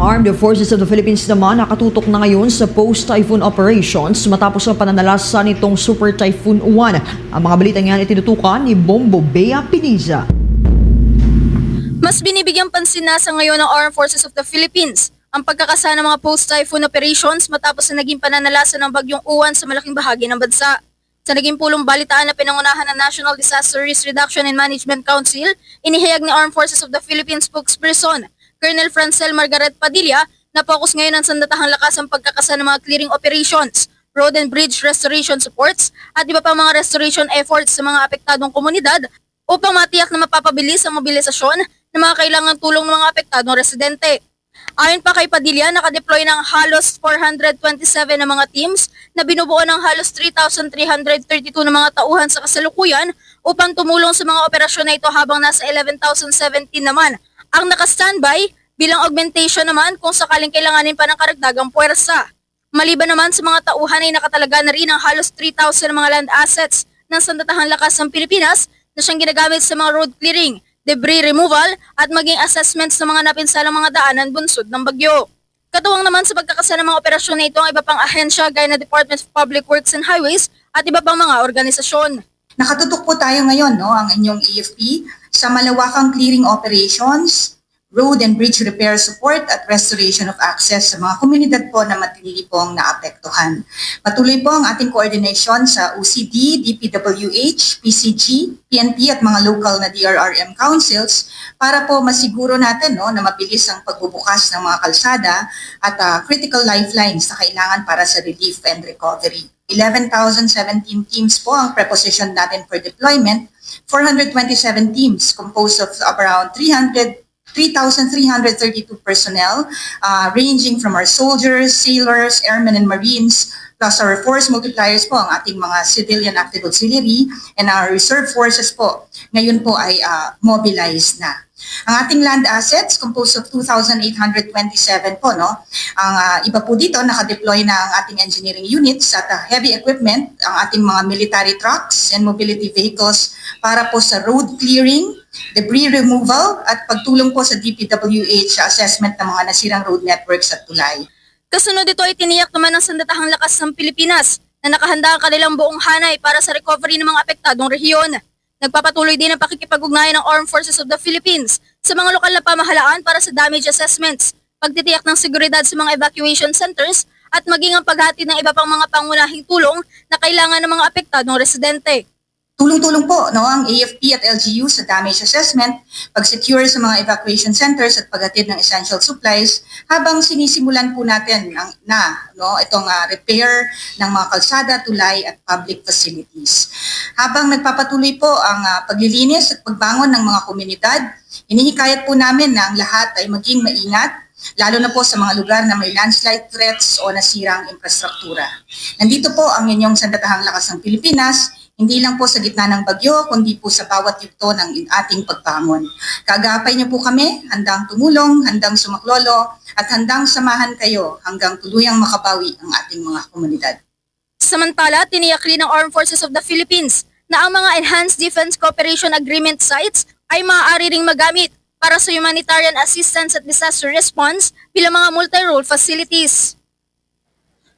Ang Armed Forces of the Philippines naman nakatutok na ngayon sa post-typhoon operations matapos ang pananalasa nitong Super Typhoon Uwan. Ang mga balitang yan itinutukan ni Bombo Bea Piniza. Mas binibigyang pansin na sa ngayon ng Armed Forces of the Philippines ang pagkakasa ng mga post-typhoon operations matapos na naging pananalasa ng bagyong uwan sa malaking bahagi ng bansa. Sa naging pulong balitaan na pinangunahan ng National Disaster Risk Reduction and Management Council, inihayag ni Armed Forces of the Philippines spokesperson, Colonel Francel Margaret Padilla, na focus ngayon ang sandatahang lakas ang pagkakasa ng mga clearing operations, road and bridge restoration supports, at iba pang mga restoration efforts sa mga apektadong komunidad upang matiyak na mapapabilis ang mobilisasyon ng mga kailangang tulong ng mga apektadong residente. Ayon pa kay Padilla, nakadeploy ng halos 427 na mga teams na binubuo ng halos 3,332 na mga tauhan sa kasalukuyan upang tumulong sa mga operasyon na ito habang nasa 11,017 naman ang naka-standby bilang augmentation naman kung sakaling kailanganin pa ng karagdagang puwersa. Maliban naman sa mga tauhan ay nakatalaga na rin ang halos 3,000 na mga land assets ng sandatahang lakas ng Pilipinas na siyang ginagamit sa mga road clearing, debris removal at maging assessments ng mga napinsalang mga daanan bunsod ng bagyo. Katuwang naman sa pagkakasa ng mga operasyon na ito ang iba pang ahensya gaya na Department of Public Works and Highways at iba pang mga organisasyon. Nakatutok po tayo ngayon, no, ang inyong AFP sa malawakang clearing operations, road and bridge repair support at restoration of access sa mga komunidad po na matindi pong naapektuhan. Patuloy po ang ating coordination sa OCD, DPWH, PCG, PNP at mga local na DRRM councils para po masiguro natin no, na mabilis ang pagbubukas ng mga kalsada at ah, critical lifelines na kailangan para sa relief and recovery. 11,017 teams po ang preposition natin for deployment, 427 teams composed of around 300 3,332 personnel uh, ranging from our soldiers, sailors, airmen, and marines, plus our force multipliers po, ang ating mga civilian active auxiliary, and our reserve forces po, ngayon po ay uh, mobilized na. Ang ating land assets composed of 2,827 po, no? Ang uh, iba po dito, nakadeploy na ang ating engineering units at uh, heavy equipment, ang ating mga military trucks and mobility vehicles para po sa road clearing, debris removal at pagtulong po sa DPWH sa assessment ng mga nasirang road networks at tulay. Kasunod ito ay tiniyak naman ng sandatahang lakas ng Pilipinas na nakahanda ang kanilang buong hanay para sa recovery ng mga apektadong rehiyon. Nagpapatuloy din ang pakikipag-ugnayan ng Armed Forces of the Philippines sa mga lokal na pamahalaan para sa damage assessments, pagtitiyak ng seguridad sa mga evacuation centers at maging ang paghatid ng iba pang mga pangunahing tulong na kailangan ng mga apektadong residente. Tulong-tulong po no, ang AFP at LGU sa damage assessment, pag-secure sa mga evacuation centers at paghatid ng essential supplies habang sinisimulan po natin ang, na no, itong ah, repair ng mga kalsada, tulay at public facilities. Habang nagpapatuloy po ang ah, paglilinis at pagbangon ng mga komunidad, inihikayat po namin na ang lahat ay maging maingat lalo na po sa mga lugar na may landslide threats o nasirang infrastruktura. Nandito po ang inyong sandatahang lakas ng Pilipinas, hindi lang po sa gitna ng bagyo, kundi po sa bawat yugto ng ating pagbangon. Kagapay niyo po kami, handang tumulong, handang sumaklolo, at handang samahan kayo hanggang tuluyang makabawi ang ating mga komunidad. Samantala, tiniyak rin ng Armed Forces of the Philippines na ang mga Enhanced Defense Cooperation Agreement sites ay maaari ring magamit para sa humanitarian assistance at disaster response bilang mga multi-role facilities.